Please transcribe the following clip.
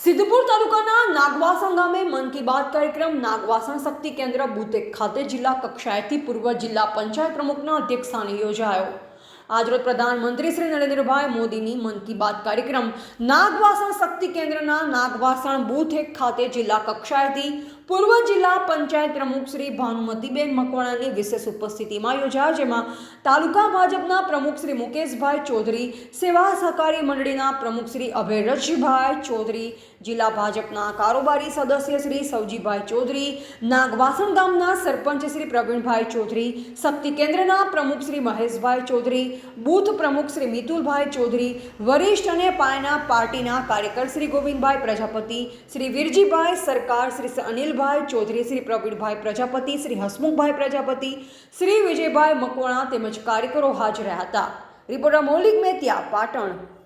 સિદ્ધપુર તાલુકાના નાગવાસણ ગામે મન કી બાત કાર્યક્રમ નાગવાસણ શક્તિ કેન્દ્ર બુતેક ખાતે જિલ્લા કક્ષાએથી પૂર્વ જિલ્લા પંચાયત પ્રમુખના અધ્યક્ષસ્થાને યોજાયો. આજરોજ પ્રધાનમંત્રી શ્રી નરેન્દ્રભાઈ મોદીની મન કી બાત કાર્યક્રમ નાગવાસણ શક્તિ કેન્દ્રના નાગવાસણ બૂથ ખાતે જિલ્લા કક્ષાએથી પૂર્વ જિલ્લા પંચાયત પ્રમુખ શ્રી ભાનુમતીબેન મકવાણાની વિશેષ ઉપસ્થિતિમાં યોજાયો, જેમાં તાલુકા ભાજપના પ્રમુખ શ્રી મુકેશભાઈ ચૌધરી, સેવા સહકારી મંડળીના પ્રમુખ શ્રી અભયરજભાઈ ચૌધરી, જિલ્લા ભાજપના કારોબારી સદસ્ય શ્રી સૌજીભાઈ ચૌધરી, નાગવાસણ ગામના સરપંચ શ્રી પ્રવીણભાઈ ચૌધરી, શક્તિ કેન્દ્રના પ્રમુખ શ્રી મહેશભાઈ ચૌધરી, બૂથ પ્રમુખ શ્રી મિતુલભાઈ ચૌધરી, વરિષ્ઠ અને પાયના પાર્ટીના કાર્યકર શ્રી ગોવિંદભાઈ પ્રજાપતિ, શ્રી વીરજીભાઈ સરકાર, શ્રી અનિલભાઈ ચૌધરી, શ્રી પ્રવીણભાઈ પ્રજાપતિ, શ્રી હસમુખભાઈ પ્રજાપતિ, શ્રી વિજયભાઈ મકવાણા તેમજ કાર્યકરો હાજર રહ્યા હતા. રિપોર્ટર મૌલિક મેતિયા, પાટણ.